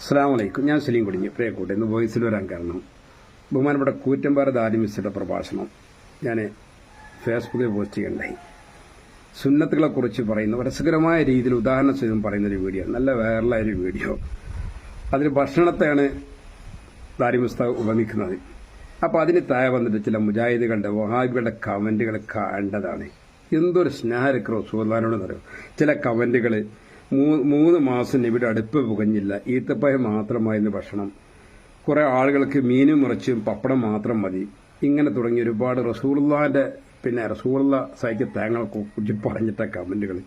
അസ്സാം വലൈക്കും ഞാൻ സലീം കുടിഞ്ഞ് പ്രിയക്കൂട്ട്. ഇന്ന് വോയിസിൽ വരാൻ കാരണം ബഹുമാനപ്പെട്ട കൂറ്റമ്പാറ ദാരിമിസ്സയുടെ പ്രഭാഷണം ഞാൻ ഫേസ്ബുക്കിൽ പോസ്റ്റ് ചെയ്യണ്ടായി. സുന്നത്തുകളെക്കുറിച്ച് പറയുന്ന രസകരമായ രീതിയിൽ ഉദാഹരണ സഹിതം പറയുന്നൊരു വീഡിയോ നല്ല വൈറലായ ഒരു വീഡിയോ. അതിൽ ഭക്ഷണത്തെയാണ് ദാരിമുസ്ത ഉപമിക്കുന്നത്. അപ്പോൾ അതിന് താഴെ വന്നിട്ട് ചില മുജാഹിദുകളുടെ വഹാബികളുടെ കമന്റുകൾ കണ്ടതാണ് എന്തൊരു സ്നേഹരക്ക് റസൂല്ലാനോട് നിറയോ ചില കമന്റുകൾ മൂന്ന് മാസം ഇവിടെ അടുപ്പ് പുകഞ്ഞില്ല. ഈത്തപ്പഴം മാത്രമായിരുന്നു ഭക്ഷണം. കുറേ ആളുകൾക്ക് മീനും മുറച്ചും പപ്പടം മാത്രം മതി. ഇങ്ങനെ തുടങ്ങി ഒരുപാട് റസൂള്ളാന്റെ പിന്നെ റസൂള്ള സൈക്ക് തേങ്ങളെ കുറിച്ച് പറഞ്ഞിട്ട കമന്റുകൾ.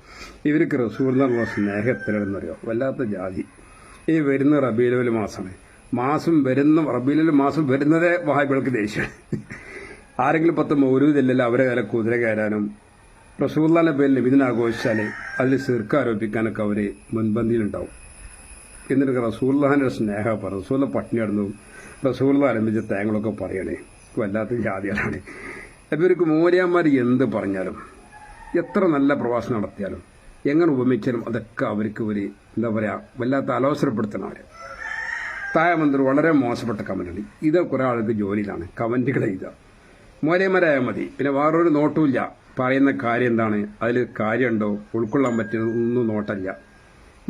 ഇവർക്ക് റസൂള്ള സ്നേഹത്തിലെന്നറിയോ വല്ലാത്ത ജാതി. ഈ വരുന്ന റബീലുൽ മാസമാണ് മാസം വരുന്ന റബീലുൽ മാസം വരുന്നതേ വായ്പകൾക്ക് ദേഷ്യം ആരെങ്കിലും പത്ത് മൗരൂദില്ലല്ലോ അവരെ വില കുതിര കയറാനും റസൂള്ളാന്റെ പേരിൽ നബിദിനാഘോഷിച്ചാൽ അതിൽ സിർക്ക് ആരോപിക്കാനൊക്കെ അവർ മുൻപന്തിയിലുണ്ടാവും. എന്നിട്ട് റസൂള്ളാന്റെ സ്നേഹ പറഞ്ഞു റസൂല്ല പട്ടിണി കിടന്നു. റസൂള്ള ആരംഭിച്ച തേങ്ങളൊക്കെ പറയണേ. വല്ലാത്ത ജാതികളാണ്. അപ്പോൾ ഇവർക്ക് മോര്യാന്മാർ എന്ത് പറഞ്ഞാലും എത്ര നല്ല പ്രവാസം നടത്തിയാലും എങ്ങനെ ഉപമിച്ചാലും അതൊക്കെ അവർക്ക് ഒരു എന്താ പറയുക വല്ലാത്ത അലോസരപ്പെടുത്തണം അവർ വന്നിട്ട് വളരെ മോശപ്പെട്ട കമന്റാണ്. ഇത് കുറേ ആൾക്ക് ജോലിയിലാണ്. കമന്റുകൾ ചെയ്ത മൂലയന്മാരായാൽ മതി. പിന്നെ വേറൊരു നോട്ടുമില്ല പറയുന്ന കാര്യം എന്താണ്? അതിൽ കാര്യമുണ്ടോ? ഉൾക്കൊള്ളാൻ പറ്റുന്നൊന്നും നോട്ടല്ല.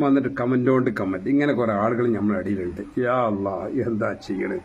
വന്നിട്ട് കൊണ്ട് കമന്റ് ഇങ്ങനെ കുറേ ആളുകൾ നമ്മുടെ അടിയിലുണ്ട്. യാ അല്ല എന്താ ചെയ്യണേ?